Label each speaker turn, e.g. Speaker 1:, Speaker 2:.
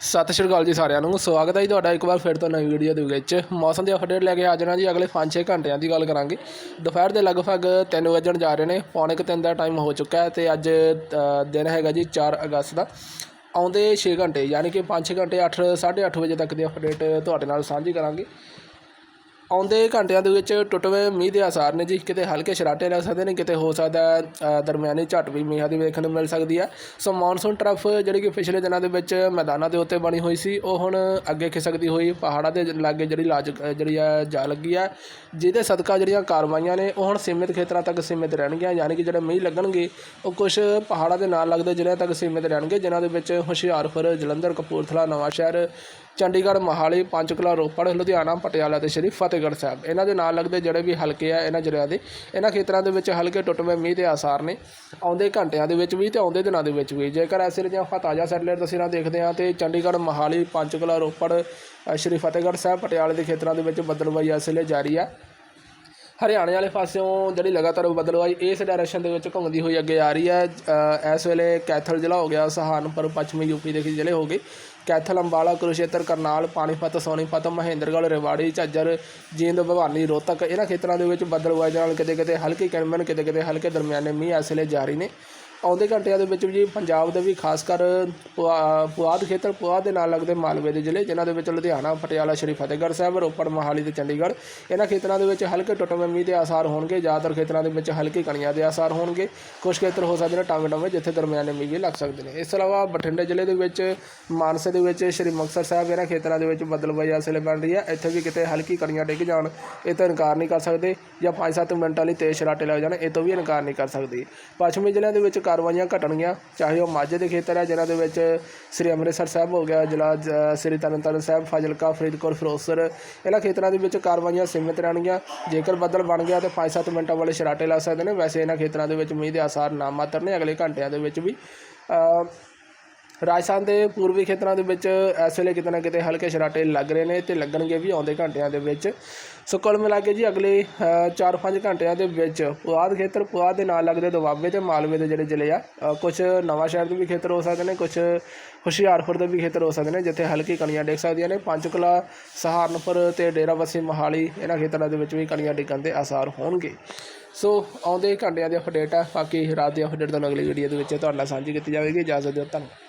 Speaker 1: ਸਤਿ ਸ਼੍ਰੀ ਅਕਾਲ ਜੀ ਸਾਰਿਆਂ ਨੂੰ, ਸਵਾਗਤ ਹੈ ਜੀ ਤੁਹਾਡਾ ਇੱਕ ਵਾਰ ਫਿਰ ਤੋਂ ਨਵੀਂ ਵੀਡੀਓ ਦੇ ਵਿੱਚ। ਮੌਸਮ ਦੀ ਅਪਡੇਟ ਲੈ ਕੇ ਹਾਜ਼ਰ ਹਾਂ ਜੀ ਅਗਲੇ 5-6 ਘੰਟਿਆਂ ਦੀ ਗੱਲ ਕਰਾਂਗੇ। ਦੁਪਹਿਰ ਦੇ ਲਗਭਗ 3 ਵਜਣ ਜਾ ਰਹੇ ਨੇ, ਪੌਣੇ ਕੁ ਤਿੰਨ ਦਾ ਟਾਈਮ ਹੋ ਚੁੱਕਾ ਹੈ ਤੇ ਅੱਜ ਦਿਨ ਹੈਗਾ ਜੀ 4 ਅਗਸਤ ਦਾ। ਆਉਂਦੇ 6 ਘੰਟੇ, ਯਾਨੀ ਕਿ 5-6 ਘੰਟੇ 8 8:30 ਵਜੇ ਤੱਕ ਦੀ ਅਪਡੇਟ ਤੁਹਾਡੇ ਨਾਲ ਸਾਂਝੀ ਕਰਾਂਗੇ। ਆਉਂਦੇ ਘੰਟਿਆਂ ਦੇ ਵਿੱਚ ਟੁੱਟਵੇਂ ਮੀਂਹ ਦੇ ਆਸਾਰ ਨੇ ਜੀ। ਕਿਤੇ ਹਲਕੇ ਸ਼ਰਾਟੇ ਲੱਗ ਸਕਦੇ ਨੇ, ਕਿਤੇ ਹੋ ਸਕਦਾ ਦਰਮਿਆਨੀ ਝੱਟ ਵੀ ਮੀਂਹਾਂ ਦੀ ਵੇਖਣ ਨੂੰ ਮਿਲ ਸਕਦੀ ਹੈ ਸੋ ਮੌਨਸੂਨ ਟਰਫ ਜਿਹੜੀ ਕਿ ਪਿਛਲੇ ਦਿਨਾਂ ਦੇ ਵਿੱਚ ਮੈਦਾਨਾਂ ਦੇ ਉੱਤੇ ਬਣੀ ਹੋਈ ਸੀ, ਉਹ ਹੁਣ ਅੱਗੇ ਖਿਸਕਦੀ ਹੋਈ ਪਹਾੜਾਂ ਦੇ ਲਾਗੇ ਜਿਹੜੀ ਲਾਜ, ਜਿਹੜੀ ਆ, ਜਾ ਲੱਗੀ ਆ। ਜਿਹਦੇ ਸਦਕਾ ਜਿਹੜੀਆਂ ਕਾਰਵਾਈਆਂ ਨੇ, ਉਹ ਹੁਣ ਸੀਮਿਤ ਖੇਤਰਾਂ ਤੱਕ ਸੀਮਿਤ ਰਹਿਣਗੀਆਂ, ਯਾਨੀ ਕਿ ਜਿਹੜੇ ਮੀਂਹ ਲੱਗਣਗੇ, ਉਹ ਕੁਝ ਪਹਾੜਾਂ ਦੇ ਨਾਲ ਲੱਗਦੇ ਜ਼ਿਲ੍ਹਿਆਂ ਤੱਕ ਸੀਮਿਤ ਰਹਿਣਗੇ, ਜਿਨ੍ਹਾਂ ਦੇ ਵਿੱਚ ਹੁਸ਼ਿਆਰਪੁਰ, ਜਲੰਧਰ, ਕਪੂਰਥਲਾ, ਨਵਾਂਸ਼ਹਿਰ ਚੰਡੀਗੜ੍ਹ, ਮੋਹਾਲੀ, ਪੰਚਕੂਲਾ, ਰੋਪੜ, ਲੁਧਿਆਣਾ, ਪਟਿਆਲਾ ਤੇ ਸ਼੍ਰੀ ਫਤਿਹਗੜ੍ਹ ਸਾਹਿਬ। ਇਹਨਾਂ ਦੇ ਨਾਲ ਲੱਗਦੇ ਜਿਹੜੇ ਵੀ ਹਲਕੇ ਆ, ਇਹਨਾਂ ਜ਼ਿਲ੍ਹਿਆਂ ਦੇ, ਇਹਨਾਂ ਖੇਤਰਾਂ ਦੇ ਵਿੱਚ ਹਲਕੇ ਟੁੱਟਵੇਂ ਮੀਂਹ ਦੇ ਆਸਾਰ ਨੇ। ਆਉਂਦੇ ਘੰਟਿਆਂ ਦੇ ਵਿੱਚ ਵੀ ਤੇ ਆਉਂਦੇ ਦਿਨਾਂ ਦੇ ਵਿੱਚ ਵੀ। ਜੇਕਰ ਐਸੇ ਦੀਆਂ ਆਪਾਂ ਤਾਜ਼ਾ ਸੈਟਲਾਈਟ ਤਸਵੀਰਾਂ ਦੇਖਦੇ ਹਾਂ ਤੇ ਚੰਡੀਗੜ੍ਹ, ਮੋਹਾਲੀ, ਪੰਚਕੂਲਾ, ਰੋਪੜ ਸ਼੍ਰੀ ਫਤਿਹਗੜ੍ਹ ਸਾਹਿਬ, ਪਟਿਆਲੇ ਦੇ ਖੇਤਰਾਂ ਦੇ ਵਿੱਚ ਬੱਦਲਬਾਈ ਇਸ ਵੇਲੇ ਜਾਰੀ ਆ। ਹਰਿਆਣੇ ਵਾਲੇ ਪਾਸਿਓਂ ਜਿਹੜੀ ਲਗਾਤਾਰ ਬਦਲਵਾਈ ਇਸ ਡਾਇਰੈਕਸ਼ਨ ਦੇ ਵਿੱਚ ਘੁੰਮਦੀ ਹੋਈ ਅੱਗੇ ਆ ਰਹੀ ਹੈ। ਇਸ ਵੇਲੇ ਕੈਥਲ ਜ਼ਿਲ੍ਹਾ ਹੋ ਗਿਆ, ਸਹਾਰਨਪੁਰ, ਪੱਛਮੀ ਯੂਪੀ ਦੇ ਜ਼ਿਲ੍ਹੇ ਹੋ ਗਏ। ਕੈਥਲ, ਅੰਬਾਲਾ, ਕੁਰੂਸ਼ੇਤਰ, ਕਰਨਾਲ, ਪਾਣੀਪਤ, ਸੋਨੀਪਤ, ਮਹੇਂਦਰਗੜ੍ਹ, ਰੇਵਾੜੀ, ਝੱਜਰ, ਜੀਂਦ, ਭਵਾਨੀ, ਰੋਹਤਕ ਇਹਨਾਂ ਖੇਤਰਾਂ ਦੇ ਵਿੱਚ ਬਦਲਵਾਈ ਦੇ ਨਾਲ ਕਿਤੇ ਕਿਤੇ ਹਲਕੀ ਕਿਣਮਣ ਕਿਤੇ ਕਿਤੇ ਹਲਕੇ ਦਰਮਿਆਨੇ ਮੀਂਹ ਇਸ ਵੇਲੇ ਜਾਰੀ ਨੇ। ਆਉਂਦੇ ਘੰਟਿਆਂ ਦੇ ਵਿੱਚ ਵੀ ਪੰਜਾਬ ਦੇ ਵੀ ਖਾਸ ਕਰ ਪੁਆ- ਪੁਆਧ ਖੇਤਰ, ਪੁਆਧ ਦੇ ਨਾਲ ਲੱਗਦੇ ਮਾਲਵੇ ਦੇ ਜ਼ਿਲ੍ਹੇ, ਜਿਨ੍ਹਾਂ ਦੇ ਵਿੱਚ ਲੁਧਿਆਣਾ, ਪਟਿਆਲਾ, ਸ਼੍ਰੀ ਫਤਿਹਗੜ੍ਹ ਸਾਹਿਬ, ਰੋਪੜ, ਮੋਹਾਲੀ ਤੇ ਚੰਡੀਗੜ੍ਹ। ਇਹਨਾਂ ਖੇਤਰਾਂ ਦੇ ਵਿੱਚ ਹਲਕੇ ਟੁੱਟਵੇਂ ਮੀਂਹ ਦੇ ਆਸਾਰ ਹੋਣਗੇ, ਜ਼ਿਆਦਾਤਰ ਖੇਤਰਾਂ ਦੇ ਵਿੱਚ ਹਲਕੀ ਕਣੀਆਂ ਦੇ ਆਸਾਰ ਹੋਣਗੇ। ਕੁਝ ਖੇਤਰ ਹੋ ਸਕਦੇ ਨੇ ਟਾਵੇਂ ਟਾਵੇਂ ਜਿੱਥੇ ਦਰਮਿਆਨੇ ਮੀਂਹ ਵੀ ਲੱਗ ਸਕਦੇ ਨੇ। ਇਸ ਤੋਂ ਇਲਾਵਾ ਬਠਿੰਡੇ ਜ਼ਿਲ੍ਹੇ ਦੇ ਵਿੱਚ, ਮਾਨਸੇ ਦੇ ਵਿੱਚ, ਸ਼੍ਰੀ ਮੁਕਤਸਰ ਸਾਹਿਬ, ਇਹਨਾਂ ਖੇਤਰਾਂ ਦੇ ਵਿੱਚ ਬਦਲਵਾਈ ਇਸ ਬਣ ਰਹੀ ਹੈ। ਇੱਥੇ ਵੀ ਕਿਤੇ ਹਲਕੀ ਕਣੀਆਂ ਡਿੱਗ ਜਾਣ, ਇਹ ਤਾਂ ਇਨਕਾਰ ਨਹੀਂ ਕਰ ਸਕਦੇ, ਜਾਂ 5-7 ਮਿੰਟਾਂ ਲਈ ਤੇਜ਼ ਸ਼ਰਾਟੇ ਲੱਗ ਜਾਣ, ਇਹ ਤੋਂ ਵੀ ਇਨਕਾਰ ਨਹੀਂ ਕਰ ਸਕਦੇ। ਪੱਛਮੀ ਜ਼ਿਲ੍ਹਿਆਂ ਦੇ ਵਿੱਚ ਕਾਰਵਾਈਆਂ ਘਟਣਗੀਆਂ, ਚਾਹੇ ਉਹ ਮਾਝੇ ਦੇ ਖੇਤਰ ਹੈ, ਜਿਨ੍ਹਾਂ ਦੇ ਵਿੱਚ ਸ੍ਰੀ ਅੰਮ੍ਰਿਤਸਰ ਸਾਹਿਬ ਹੋ ਗਿਆ, ਜ਼ਿਲ੍ਹਾ ਜ- ਸ੍ਰੀ ਤਰਨਤਾਰਨ ਸਾਹਿਬ, ਫਾਜ਼ਿਲਕਾ, ਫਰੀਦਕੋਟ, ਫਿਰੋਜ਼ਪੁਰ, ਇਹਨਾਂ ਖੇਤਰਾਂ ਦੇ ਵਿੱਚ ਕਾਰਵਾਈਆਂ ਸੀਮਿਤ ਰਹਿਣਗੀਆਂ। ਜੇਕਰ ਬੱਦਲ ਬਣ ਗਿਆ, ਤਾਂ 5-7 ਮਿੰਟਾਂ ਵਾਲੇ ਸ਼ਰਾਟੇ ਲੱਗ ਸਕਦੇ ਨੇ। ਵੈਸੇ ਇਹਨਾਂ ਖੇਤਰਾਂ ਦੇ ਵਿੱਚ ਮੀਂਹ ਦੇ ਆਸਾਰ ਨਾ ਮਾਤਰ ਨੇ, ਅਗਲੇ ਘੰਟਿਆਂ ਦੇ ਵਿੱਚ ਵੀ। ਰਾਜਸਥਾਨ ਦੇ ਪੂਰਬੀ ਖੇਤਰਾਂ ਦੇ ਵਿੱਚ ਇਸ ਵੇਲੇ ਕਿਤੇ ਨਾ ਕਿਤੇ ਹਲਕੇ ਸ਼ਰਾਟੇ ਲੱਗ ਰਹੇ ਨੇ ਤੇ ਲੱਗਣਗੇ ਵੀ ਆਉਂਦੇ ਘੰਟਿਆਂ ਦੇ ਵਿੱਚ। ਸੋ ਕੁੱਲ ਮਿਲਾ ਕੇ ਜੀ ਅਗਲੇ 4-5 ਘੰਟਿਆਂ ਦੇ ਵਿੱਚ ਪੁਆਧ ਖੇਤਰ, ਪੁਆਧ ਦੇ ਨਾਲ ਲੱਗਦੇ ਦੁਆਬੇ ਤੇ ਮਾਲਵੇ ਦੇ ਜਿਹੜੇ ਜ਼ਿਲ੍ਹੇ ਆ ਕੁਝ ਨਵਾਂ ਸ਼ਹਿਰ ਦੇ ਵੀ ਖੇਤਰ ਹੋ ਸਕਦੇ ਨੇ ਕੁਝ ਹੁਸ਼ਿਆਰਪੁਰ ਦੇ ਵੀ ਖੇਤਰ ਹੋ ਸਕਦੇ ਨੇ, ਜਿੱਥੇ ਹਲਕੀ ਕਣੀਆਂ ਡਿੱਗ ਸਕਦੀਆਂ ਨੇ। ਪੰਚਕੁਲਾ, ਸਹਾਰਨਪੁਰ ਤੇ ਡੇਰਾਬੱਸੀ ਮੋਹਾਲੀ, ਇਹਨਾਂ ਖੇਤਰਾਂ ਦੇ ਵਿੱਚ ਵੀ ਕਣੀਆਂ ਡਿੱਗਣ ਦੇ ਆਸਾਰ ਹੋਣਗੇ। ਸੋ ਆਉਂਦੇ ਘੰਟਿਆਂ ਦੀ ਅਪਡੇਟ ਆ, ਬਾਕੀ ਰਾਤ ਦੀ ਅਪਡੇਟ ਤੁਹਾਨੂੰ ਅਗਲੀ ਵੀਡੀਓ ਦੇ ਵਿੱਚ ਤੁਹਾਡੇ ਨਾਲ ਸਾਂਝੀ ਕੀਤੀ ਜਾਵੇਗੀ। ਇਜਾਜ਼ਤ ਦਿਓ, ਧੰਨਵਾਦ।